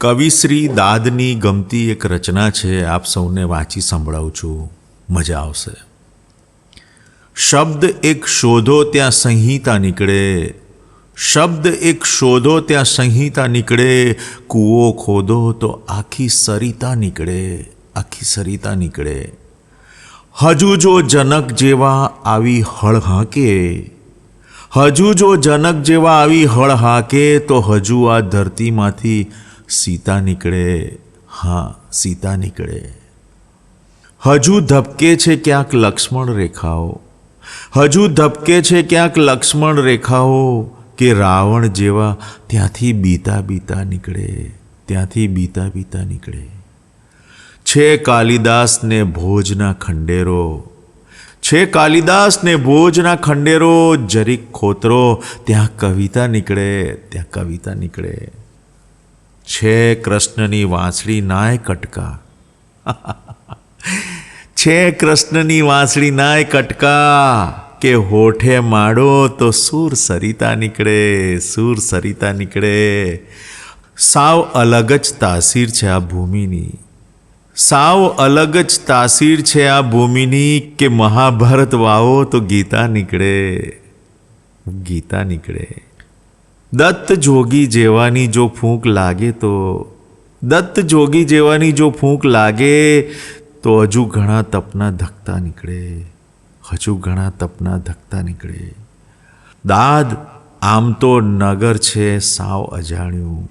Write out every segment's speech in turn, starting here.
કવિશ્રી દાદની ગમતી એક રચના છે, આપ સૌને વાંચી સંભળાવું છું. મજા આવશે. શબ્દ એક શોધો ત્યાં સંહિતા નીકળે. શબ્દ એક શોધો ત્યાં સંહિતા નીકળે. કૂવો ખોદો તો આખી સરિતા નીકળે. આખી સરિતા નીકળે. હજુ જો જનક જેવા આવી હળ હાંકે. હજુ જો જનક જેવા આવી હળ હાકે તો હજુ આ ધરતીમાંથી સીતા નીકળે, હા, સીતા નીકળે. હજુ ધબકે છે ક્યાંક લક્ષ્મણ રેખાઓ. હજુ ધબકે છે ક્યાંક લક્ષ્મણ રેખાઓ કે રાવણ જેવા ત્યાંથી બીતા બીતા નીકળે, ત્યાંથી બીતા બીતા નીકળે. છે કાલિદાસને ભોજના ખંડેરો. છે કાલિદાસને ભોજના ખંડેરો, જરીક ખોતરો, ત્યાં કવિતા નીકળે, ત્યાં કવિતા નીકળે. છે કૃષ્ણની વાંસળી નાય કટકા. છે કૃષ્ણની વાંસળી નાય કટકા. કે હોઠે માડો તો સૂર સરિતા નીકળે, સૂર સરિતા નીકળે. સાવ અલગ જ તાસીર છે આ ભૂમિની. સાવ અલગ જ તાસીર છે આ ભૂમિની કે મહાભારત વાવો તો ગીતા નીકળે. ગીતા નીકળે. દત્ત જોગી જેવાની જો ફૂંક લાગે તો, દત્ત જોગી જેવાની જો ફૂંક લાગે તો હજુ ઘણા તપના ધકતા નીકળે. હજુ ઘણા તપના ધકતા નીકળે. દાદ આમ તો નગર છે સાવ અજાણ્યું.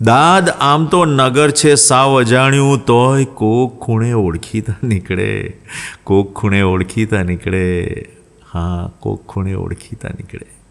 દાદ આમ તો નગર છે સાવ અજાણ્યું, તોય કોક ખૂણે ઓળખીતા નીકળે. કોક ખૂણે ઓળખીતા નીકળે. હા, કોક ખૂણે ઓળખીતા નીકળે.